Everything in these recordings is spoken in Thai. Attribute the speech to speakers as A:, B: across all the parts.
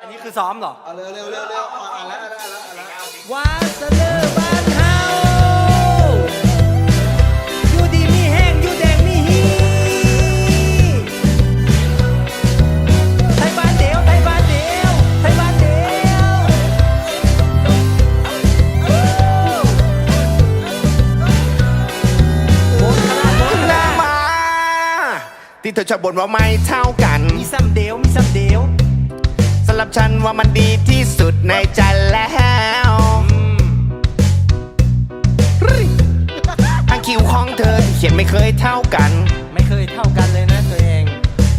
A: อันนี้คือซ้อมเหรอ
B: เอาเร็วเร็วเร็วเร็วอ่านแล้วอ่านแล้วอ่านแล้วอ่านแล้ว
A: วาสเลอบ้านเฮาอยู่ดีมีแห้งอยู่แดงมีฮีไทยบ้านเดียวไทยบ้านเดียวไทยบ้านเดียวโมนคณะโมนคณะ
C: มา ที่เธอชอบบ่นว่าไม่เท่ากัน
A: มีซ้ำเดียวมีซ้ำเดียวำ
C: หรับฉันว่ามันดีที่สุดในใจแล้วทางคิวของเธอที่เขียนไม่เคยเท่ากัน
A: ไม่เคยเท่ากันเลยนะตัวเอง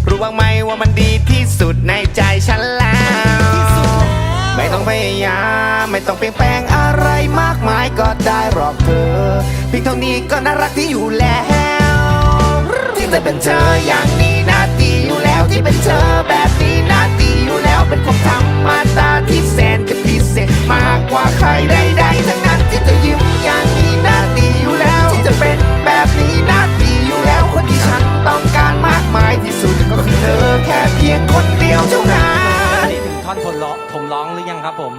C: รู้บ้างไหมว่ามันดีที่สุดในใจฉันแล้ว
A: ที่สุดแล้ว
C: ไม่ต้องพยายามไม่ต้องเปลี่ยนแปลงอะไรมากมายก็ได้หรอกเธอเพียงเท่านี้ก็น่ารักที่อยู่แล้ว ที่จะเป็นเธออย่างนี้น่าดีอยู่แล้วที่เป็นเธอแบบนี้น่าดีอยู่ แล้วเป็นความธรรมดาที่แสนจะพิเศษมากกว่าใครใดๆทั้งนั้นที่จะยิ้มอย่างนี้น่าดีอยู่แล้วที่จะเป็นแบบนี้น่าดีอยู่แล้วคนที่ฉันต้องการมากมายที่สุดก็คือเธอแค่เพียงคนเดียวเท่านั้น
A: อันนี้ถึงท่อนผมร้องผมร้องหรือยังครับผม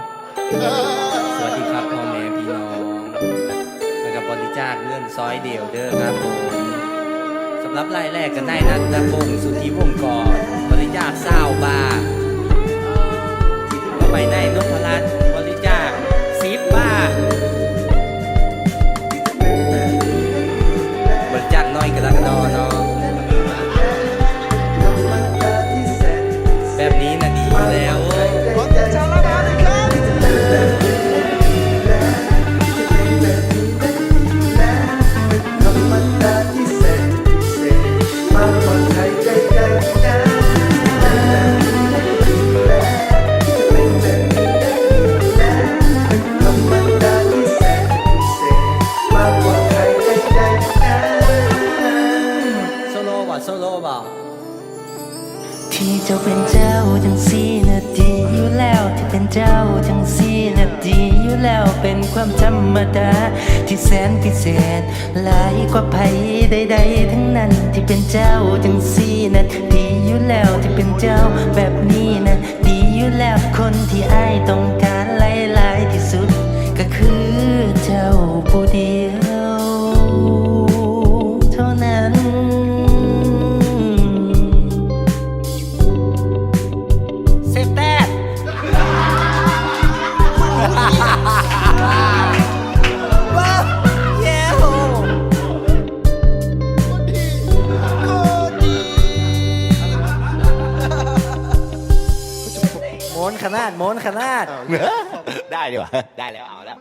A: สวัสดีครับพ่อแม่พี่น้องแล้วก็บริจาคเงินซอยเดียวเด้อครับผมสำหรับรายแรกกันได้นัทนพงสุธิวงศ์กรบริจาคเศร้าบา จ้าเป็
D: นเจ้าจังสีนาทีอยู่แล้วที่เป็นเจ้าจังสีนาทีอยู่แล้วเป็นความธรรมดา ที่แสนพิเศษหลายกว่าภัยใดๆทั้งนั้นที่เป็นเจ้าจังสีนาทีอยู่แล้วที่เป็นเจ้าแบบนี้นะดีอยู่แล้วคนที่อ้ายต้องการ
A: โมนขนาดโมนขนาด
C: ได้ดีกว่าได้แล้วเอาแล้ว